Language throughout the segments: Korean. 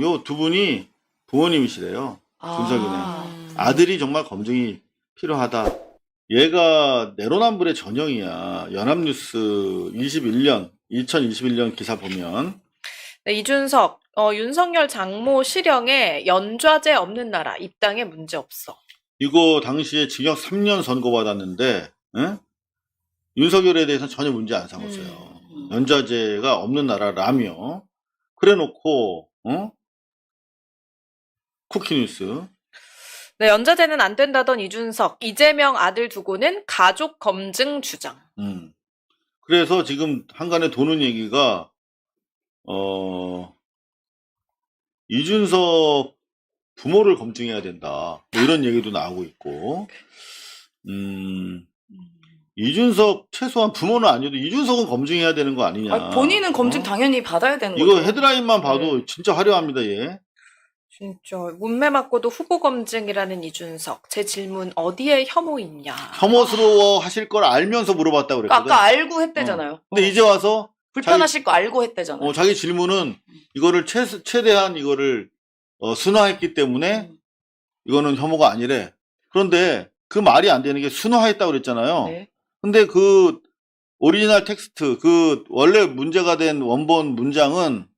요 두 분이 부모님이시래요. 준석이네. 아. 아들이 정말 검증이 필요하다. 얘가 내로남불의 전형이야. 연합뉴스 21년, 2021년 기사 보면 네, 이준석, 어, 윤석열 장모 실형에 연좌제 없는 나라, 입당에 문제 없어. 이거 당시에 징역 3년 선고받았는데 응? 윤석열에 대해서는 전혀 문제 안 삼았어요. 음. 연좌제가 없는 나라라며 그래 놓고 어? 쿠키뉴스 네, 연좌제는 안 된다던 이준석, 이재명 아들 두고는 가족 검증 주장. 음. 그래서 지금 한간에 도는 얘기가 어 이준석 부모를 검증해야 된다 뭐 이런 얘기도 나오고 있고 음 이준석 최소한 부모는 아니어도 이준석은 검증해야 되는 거 아니냐 아니, 본인은 검증 어? 당연히 받아야 되는 이거 거죠. 헤드라인만 봐도 진짜 화려합니다 얘 진짜 문매 맞고도 후보 검증이라는 이준석. 제 질문 어디에 혐오 있냐? 혐오스러워 하실 걸 알면서 물어봤다고 그러니까 그랬거든 아까 알고 했대잖아요. 근데 어. 이제 와서 불편하실 거 알고 했대잖아요. 어, 자기 질문은 이거를 최, 최대한 이거를 어, 순화했기 때문에 음. 이거는 혐오가 아니래. 그런데 그 말이 안 되는 게 순화했다고 그랬잖아요. 네. 근데 그 오리지널 텍스트, 그 원래 문제가 된 원본 문장은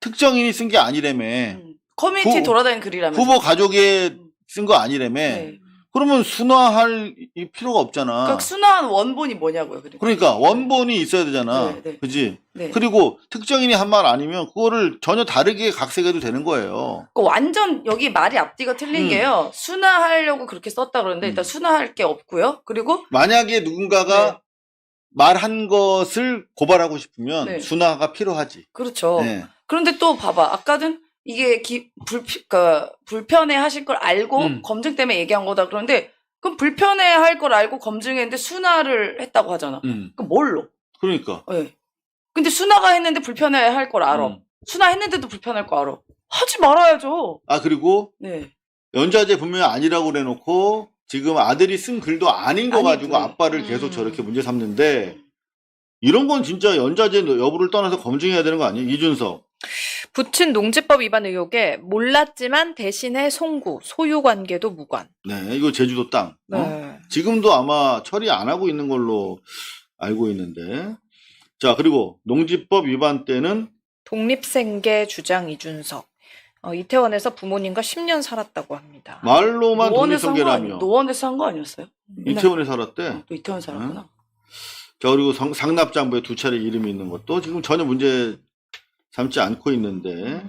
특정인이 쓴 게 아니라며. 음. 커뮤니티 후- 돌아다니는 글이라면서. 후보 가족에 음. 쓴거 아니라며. 네. 그러면 순화할 이 필요가 없잖아. 그러니까 순화한 원본이 뭐냐고요. 그러니까, 그러니까 원본이 있어야 되잖아. 네, 네. 그지? 네. 그리고 특정인이 한 말 아니면 그거를 전혀 다르게 각색해도 되는 거예요. 그 완전 여기 말이 앞뒤가 틀린 음. 게요. 순화하려고 그렇게 썼다 그러는데 음. 일단 순화할 게 없고요. 그리고 만약에 누군가가 네. 말한 것을 고발하고 싶으면 네. 순화가 필요하지. 그렇죠. 네. 그런데 또 봐봐. 아까는 이게 기, 불, 그, 불편해 하실 걸 알고 음. 검증 때문에 얘기한 거다. 그런데 그럼 불편해 할 걸 알고 검증했는데 순화를 했다고 하잖아. 음. 그럼 뭘로? 그러니까. 예. 근데 순화가 했는데 불편해 할 걸 알아. 음. 순화했는데도 불편할 거 알아. 하지 말아야죠. 아 그리고 네. 연좌제 분명히 아니라고 그래놓고 지금 아들이 쓴 글도 아닌 거 아니, 가지고 그- 아빠를 계속 음. 저렇게 문제 삼는데 이런 건 진짜 연좌제 여부를 떠나서 검증해야 되는 거 아니에요? 이준석. 부친 농지법 위반 의혹에 몰랐지만 대신에 송구, 소유 관계도 무관. 네, 이거 제주도 땅. 어? 네. 지금도 아마 처리 안 하고 있는 걸로 알고 있는데. 자, 그리고 농지법 위반 때는 독립생계 주장 이준석. 어, 이태원에서 부모님과 10년 살았다고 합니다. 말로만 노원에서 한 거 아니, 독립성계라며 노원에서 한 거 아니었어요? 이태원에 살았대. 어, 또 이태원 살았구나. 자, 그리고 성- 상납장부에 두 차례 이름이 있는 것도 지금 전혀 문제 삼지 않고 있는데.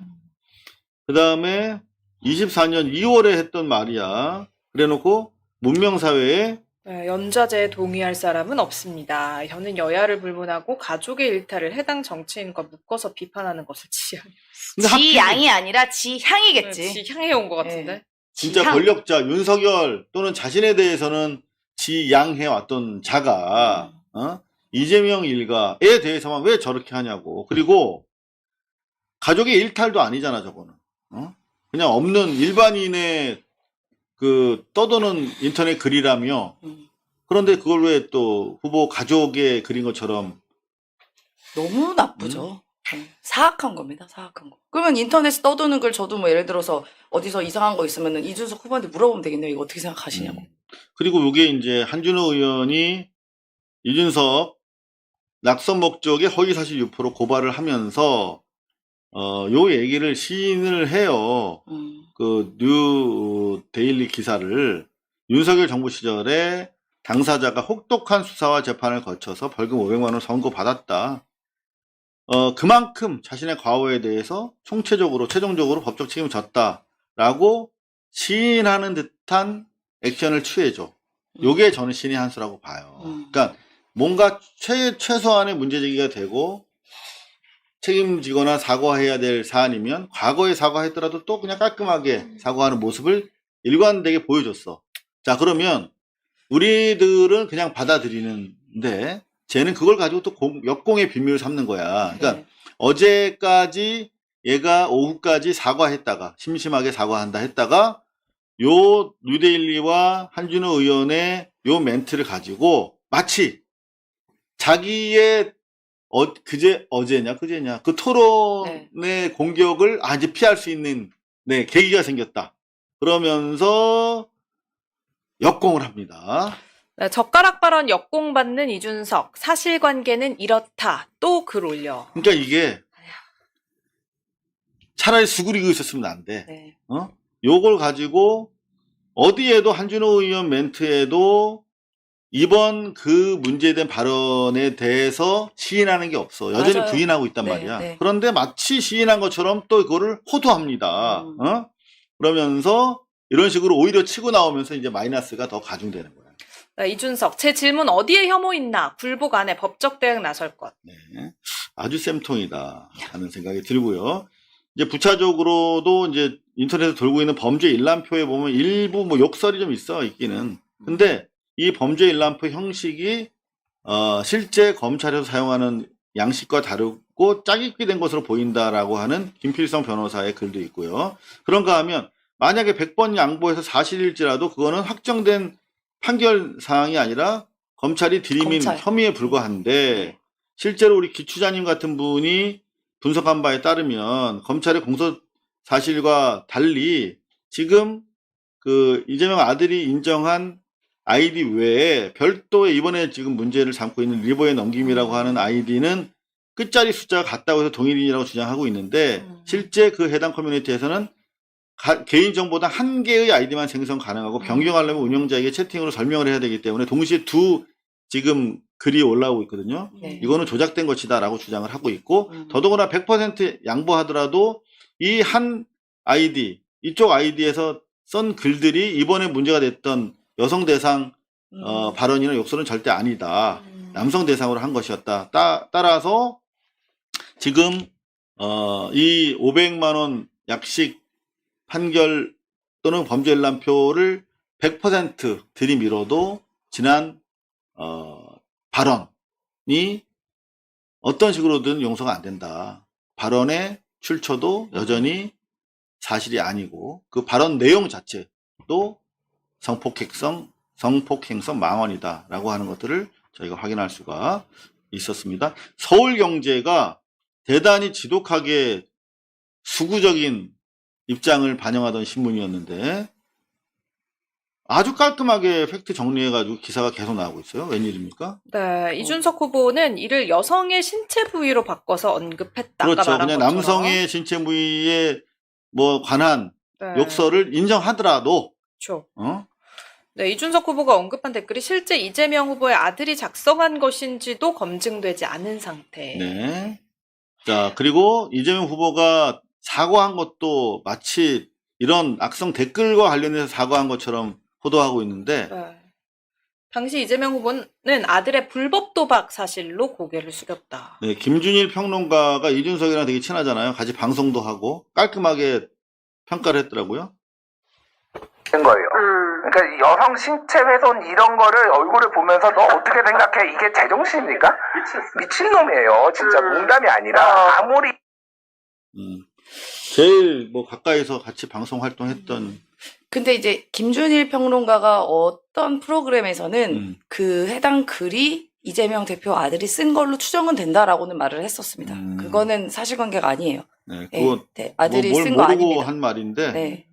그 다음에 24년 2월에 했던 말이야. 그래 놓고 문명사회에 네, 연좌제에 동의할 사람은 없습니다. 저는 여야를 불문하고 가족의 일탈을 해당 정치인과 묶어서 비판하는 것을 지향. 하필 지양이 아니라 지 향이겠지. 지 향해 온 것 같은데. 진짜 지향. 권력자 윤석열 또는 자신에 대해서는 지 양해 왔던 자가 어? 이재명 일가에 대해서만 왜 저렇게 하냐고. 그리고 가족의 일탈도 아니잖아, 저거는. 어? 그냥 없는 일반인의 그 떠도는 인터넷 글이라며. 음. 그런데 그걸 왜 또 후보 가족의 글인 것처럼 너무 나쁘죠. 네. 사악한 겁니다. 사악한 거. 그러면 인터넷에 떠도는 걸 저도 뭐 예를 들어서 어디서 이상한 거 있으면은 이준석 후보한테 물어보면 되겠네요. 이거 어떻게 생각하시냐고. 음. 그리고 이게 이제 한준호 의원이 이준석 낙선 목적의 허위사실 유포로 고발을 하면서 어, 요 얘기를 시인을 해요. 음. 그뉴 데일리 기사를 윤석열 정부 시절에 당사자가 혹독한 수사와 재판을 거쳐서 벌금 500만 원 선고 받았다. 어, 그만큼 자신의 과오에 대해서 총체적으로, 최종적으로 법적 책임을 졌다라고 시인하는 듯한 액션을 취해줘. 요게 저는 신의 한 수라고 봐요. 음. 그러니까 뭔가 최, 최소한의 문제 제기가 되고 책임지거나 사과해야 될 사안이면 과거에 사과했더라도 또 그냥 깔끔하게 사과하는 모습을 일관되게 보여줬어. 자, 그러면 우리들은 그냥 받아들이는데 쟤는 그걸 가지고 또 공- 역공의 비밀을 삼는 거야. 그러니까 네. 어제까지 얘가 오후까지 사과했다가 심심하게 사과한다 했다가 요 뉴데일리와 한준호 의원의 요 멘트를 가지고 마치 자기의 어, 그제, 어제냐, 그제냐. 그 토론의 공격을 아, 이제 피할 수 있는, 네, 계기가 생겼다. 그러면서 역공을 합니다. 네, 젓가락 발언 역공받는 이준석. 사실관계는 이렇다. 또 글 올려. 그러니까 이게 차라리 수그리고 있었으면 안 돼. 네. 어? 요걸 가지고 어디에도 한준호 의원 멘트에도 이번 그 문제된 발언에 대해서 시인하는 게 없어. 여전히 맞아요. 부인하고 있단 네, 말이야. 네. 그런데 마치 시인한 것처럼 또 그거를 호도합니다. 음. 어? 그러면서 이런 식으로 오히려 치고 나오면서 이제 마이너스가 더 가중되는 거야. 네, 이준석. 제 질문 어디에 혐오 있나? 불복 안에 법적 대응 나설 것. 네. 아주 쌤통이다 하는 생각이 들고요. 이제 부차적으로도 이제 인터넷에 돌고 있는 범죄 일람표에 보면 일부 뭐 욕설이 좀 있어 있기는. 근데 이 범죄 일람표 형식이 어, 실제 검찰에서 사용하는 양식과 다르고 짜깁기 된 것으로 보인다라고 하는 김필성 변호사의 글도 있고요. 그런가 하면 만약에 100번 양보해서 사실일지라도 그거는 확정된 판결 사항이 아니라 검찰이 들이민 검찰. 혐의에 불과한데 실제로 우리 기추자님 같은 분이 분석한 바에 따르면 검찰의 공소 사실과 달리 지금 그 이재명 아들이 인정한 아이디 외에 별도의 이번에 지금 문제를 삼고 있는 리버의 넘김이라고 하는 아이디는 끝자리 숫자가 같다고 해서 동일인이라고 주장하고 있는데 음. 실제 그 해당 커뮤니티에서는 가- 개인정보다 한 개의 아이디만 생성 가능하고 음. 변경하려면 운영자에게 채팅으로 설명을 해야 되기 때문에 동시에 두 지금 글이 올라오고 있거든요. 네. 이거는 조작된 것이다라고 주장을 하고 있고 음. 더더구나 100% 양보하더라도 이 한 아이디 이쪽 아이디에서 쓴 글들이 이번에 문제가 됐던 여성 대상 음. 어, 발언이나 욕설은 절대 아니다. 음. 남성 대상으로 한 것이었다. 따, 따라서 지금 어, 이 500만 원 약식 판결 또는 범죄 일람표를 100% 들이밀어도 지난 어, 발언이 어떤 식으로든 용서가 안 된다. 발언의 출처도 여전히 사실이 아니고 그 발언 내용 자체도 성폭행성 성폭행성 망언이다라고 하는 것들을 저희가 확인할 수가 있었습니다. 서울 경제가 대단히 지독하게 수구적인 입장을 반영하던 신문이었는데 아주 깔끔하게 팩트 정리해가지고 기사가 계속 나오고 있어요. 웬일입니까? 네, 이준석 후보는 이를 여성의 신체 부위로 바꿔서 언급했다. 그렇죠. 그냥 것처럼. 남성의 신체 부위에 뭐 관한 네, 욕설을 인정하더라도 그렇죠. 어? 네, 이준석 후보가 언급한 댓글이 실제 이재명 후보의 아들이 작성한 것인지도 검증되지 않은 상태. 네. 자, 그리고 이재명 후보가 사과한 것도 마치 이런 악성 댓글과 관련해서 사과한 것처럼 보도하고 있는데, 네. 당시 이재명 후보는 아들의 불법 도박 사실로 고개를 숙였다. 네, 김준일 평론가가 이준석이랑 되게 친하잖아요. 같이 방송도 하고 깔끔하게 평가를 했더라고요. 된 거예요. 음. 그러니까 여성 신체 훼손 이런 거를 얼굴을 보면서 너 어떻게 생각해? 이게 제정신입니까? 미친 놈이에요. 진짜 음. 농담이 아니라 아무리 음. 제일 뭐 가까이서 같이 방송 활동했던 근데 이제 김준일 평론가가 어떤 프로그램에서는 음. 그 해당 글이 이재명 대표 아들이 쓴 걸로 추정은 된다라고는 말을 했었습니다. 음. 그거는 사실관계가 아니에요. 네, 네, 그거 네, 아들이 뭐, 뭘쓴거 모르고 아닙니다. 한 말인데 네.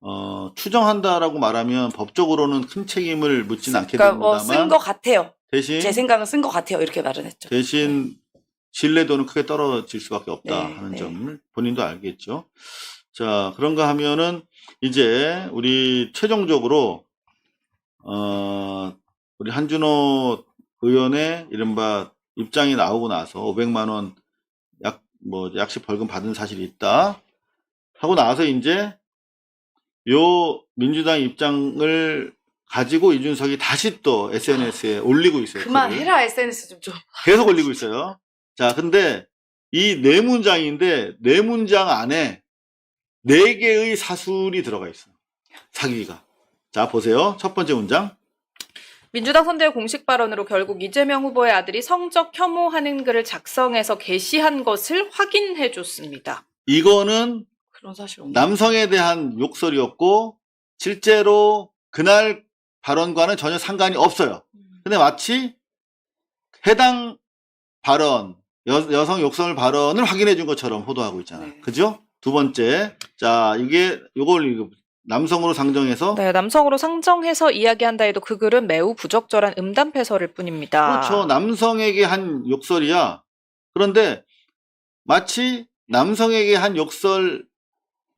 어, 추정한다라고 말하면 법적으로는 큰 책임을 묻진 않게 그러니까 됩니다만 뭐쓴거 같아요. 대신 제 생각은 쓴거 같아요. 이렇게 말은 했죠. 대신 신뢰도는 크게 떨어질 수밖에 없다 네, 하는 네. 점을 본인도 알겠죠. 자, 그런가 하면은 이제 우리 최종적으로 어, 우리 한준호 의원의 이른바 입장이 나오고 나서 500만 원 약, 뭐, 약식 벌금 받은 사실이 있다. 하고 나서 이제 요 민주당 입장을 가지고 이준석이 다시 또 SNS에 올리고 있어요. 그만해라 SNS 좀 좀. 계속 올리고 있어요. 자, 근데 이 네 문장인데 네 문장 안에 네 개의 사술이 들어가 있어요. 사기가. 자, 보세요. 첫 번째 문장. 민주당 선대의 공식 발언으로 결국 이재명 후보의 아들이 성적 혐오하는 글을 작성해서 게시한 것을 확인해 줬습니다. 이거는 그런 사실 없나? 남성에 대한 욕설이었고 실제로 그날 발언과는 전혀 상관이 없어요. 근데 마치 해당 발언, 여, 성 욕설 발언을 확인해 준 것처럼 호도하고 있잖아. 네. 그죠? 두 번째. 자, 이게 요걸 이거 남성으로 상정해서 네, 남성으로 상정해서 이야기한다 해도 그 글은 매우 부적절한 음담 패설일 뿐입니다. 그렇죠. 남성에게 한 욕설이야. 그런데 마치 남성에게 한 욕설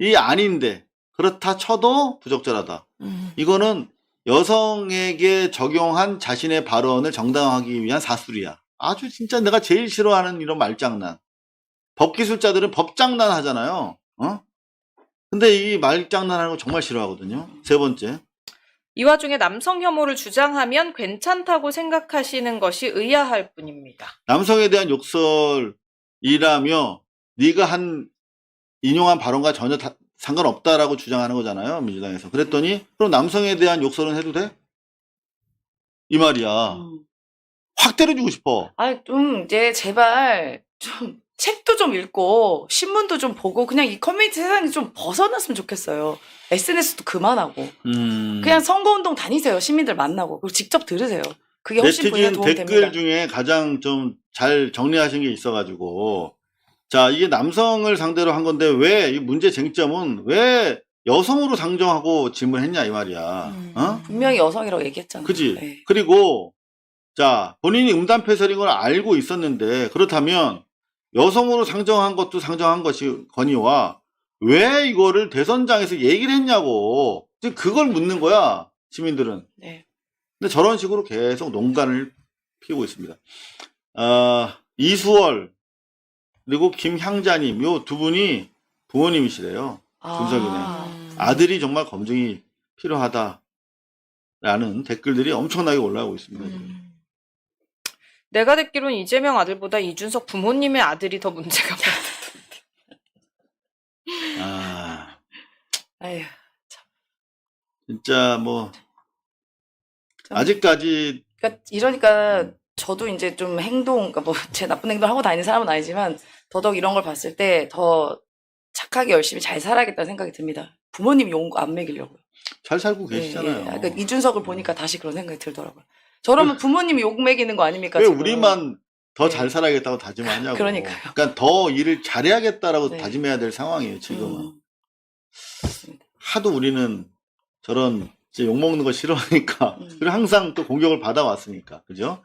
이 아닌데 그렇다 쳐도 부적절하다. 음. 이거는 여성에게 적용한 자신의 발언을 정당화하기 위한 사술이야. 아주 진짜 내가 제일 싫어하는 이런 말장난. 법기술자들은 법장난 하잖아요. 어? 근데 이 말장난하는 거 정말 싫어하거든요. 세 번째. 이 와중에 남성 혐오를 주장하면 괜찮다고 생각하시는 것이 의아할 뿐입니다. 남성에 대한 욕설이라며 네가 한 인용한 발언과 전혀 다- 상관없다라고 주장하는 거잖아요. 민주당에서. 그랬더니 그럼 남성에 대한 욕설은 해도 돼? 이 말이야. 음. 확 때려주고 싶어. 아, 좀 이제 제발 좀 책도 좀 읽고 신문도 좀 보고 그냥 이 커뮤니티 세상에 좀 벗어났으면 좋겠어요. SNS도 그만하고 음. 그냥 선거운동 다니세요. 시민들 만나고 그리고 직접 들으세요. 그게 훨씬 네티즌 도움 댓글 됩니다. 중에 가장 좀 잘 정리하신 게 있어가지고 자 이게 남성을 상대로 한 건데 왜 이 문제 쟁점은 왜 여성으로 상정하고 질문했냐 이 말이야. 음. 어? 분명히 여성이라고 얘기했잖아요. 그지? 네. 그리고 자 본인이 음담 패설인 걸 알고 있었는데 그렇다면 여성으로 상정한 것도 상정한 것이 건의와 왜 이거를 대선장에서 얘기를 했냐고 지금 그걸 묻는 거야 시민들은. 네. 근데 저런 식으로 계속 농간을 피우고 있습니다. 아, 이수월 그리고 김향자님 요 두 분이 부모님이시래요. 분석이네. 아, 아들이 정말 검증이 필요하다라는 댓글들이 엄청나게 올라오고 있습니다. 음. 내가 듣기로는 이재명 아들보다 이준석 부모님의 아들이 더 문제가 많다. 아, 아휴, 진짜 뭐 참. 아직까지 그러니까 이러니까 저도 이제 좀 행동, 그러니까 뭐 제 나쁜 행동 하고 다니는 사람은 아니지만 더더욱 이런 걸 봤을 때 더 착하게 열심히 잘 살아야겠다는 생각이 듭니다. 부모님 욕안 먹이려고요. 잘 살고 예, 계시잖아요. 예. 그러니까 이준석을 보니까 다시 그런 생각이 들더라고요. 저러면 부모님이 욕 먹이는 거 아닙니까? 왜 지금? 우리만 더 네. 잘 살아야겠다고 다짐하냐고. 그러니까요. 그러니까 더 일을 잘해야겠다라고 네. 다짐해야 될 상황이에요, 지금은. 음, 하도 우리는 저런 이제 욕먹는 거 싫어하니까. 음. 그리고 항상 또 공격을 받아왔으니까. 그죠?